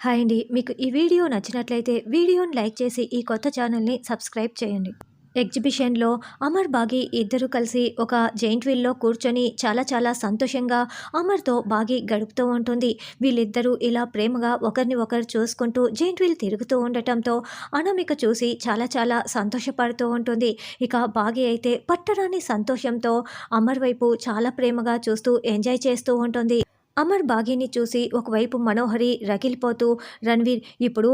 Hi అండి. మీకు ఈ వీడియో నచ్చినట్లయితే వీడియోని లైక్ చేసి ఈ కొత్త ఛానల్ని సబ్స్క్రైబ్ చేయండి. ఎగ్జిబిషన్లో అమర్ బాగి ఇద్దరు కలిసి ఒక జైంట్ వీల్లో కూర్చొని చాలా చాలా సంతోషంగా అమర్తో బాగి గడుపుతూ ఉంటుంది. వీళ్ళిద్దరూ ఇలా ప్రేమగా ఒకరిని ఒకరు చూసుకుంటూ జైంట్ వీల్ తిరుగుతూ ఉండటంతో అనామిక చూసి చాలా చాలా సంతోషపడుతూ ఉంటుంది. ఇక బాగి అయితే పట్టరాని సంతోషంతో అమర్ వైపు చాలా ప్రేమగా చూస్తూ ఎంజాయ్ చేస్తూ ఉంటుంది. అమర్ బాగీని చూసి ఒకవైపు మనోహరి రగిలిపోతూ రణ్వీర్ ఇప్పుడు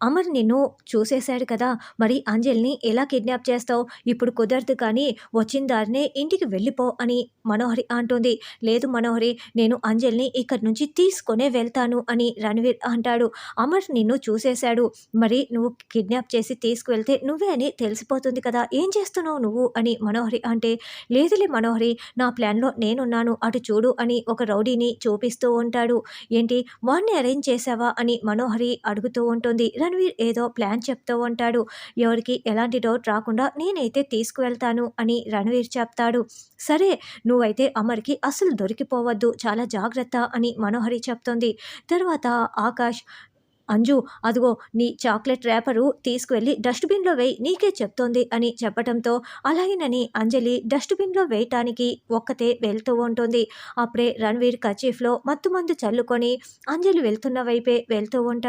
అమర్ నిన్ను చూసేశాడు కదా. మరి అంజలిని ఎలా కిడ్నాప్ చేస్తావు? ఇప్పుడు కుదరదు కానీ వచ్చిన దారినే ఇంటికి వెళ్ళిపో అని మనోహరి అంటుంది. లేదు మనోహరి నేను అంజల్ని ఇక్కడి నుంచి తీసుకునే వెళ్తాను అని రణవీర్ అంటాడు. అమర్ నిన్ను చూసేశాడు. మరి నువ్వు కిడ్నాప్ చేసి తీసుకువెళ్తే నువ్వే అని తెలిసిపోతుంది కదా. ఏం చేస్తున్నావు నువ్వు? అని మనోహరి అంటే లేదులే మనోహరి నా ప్లాన్లో నేనున్నాను. అటు చూడు అని ఒక రౌడీని చూపిస్తూ ఉంటాడు. ఏంటి వాడిని అరేంజ్ చేసావా అని మనోహరి అడుగుతూ ఉంటుంది. రణవీర్ ఏదో ప్లాన్ చెప్తూ ఉంటాడు. ఎవరికి ఎలాంటి డౌట్ రాకుండా నేనైతే తీసుకువెళ్తాను అని రణవీర్ చెప్తాడు. సరే నువ్వైతే అమర్కి అసలు దొరికిపోవద్దు చాలా జాగ్రత్త అని మనోహరి చెప్తుంది. తర్వాత ఆకాష్ అంజు అదిగో నీ చాక్లెట్ ర్యాపరు తీసుకువెళ్ళి డస్ట్బిన్లో వేయి నీకే చెప్తోంది అని చెప్పడంతో అలాగేనని అంజలి డస్ట్బిన్లో వేయటానికి ఒక్కతే వెళ్తూ ఉంటుంది. అప్పుడే రణవీర్ కచీఫ్లో మత్తుమందు చల్లుకొని అంజలి వెళ్తున్న వైపే వెళ్తూ ఉంటాడు.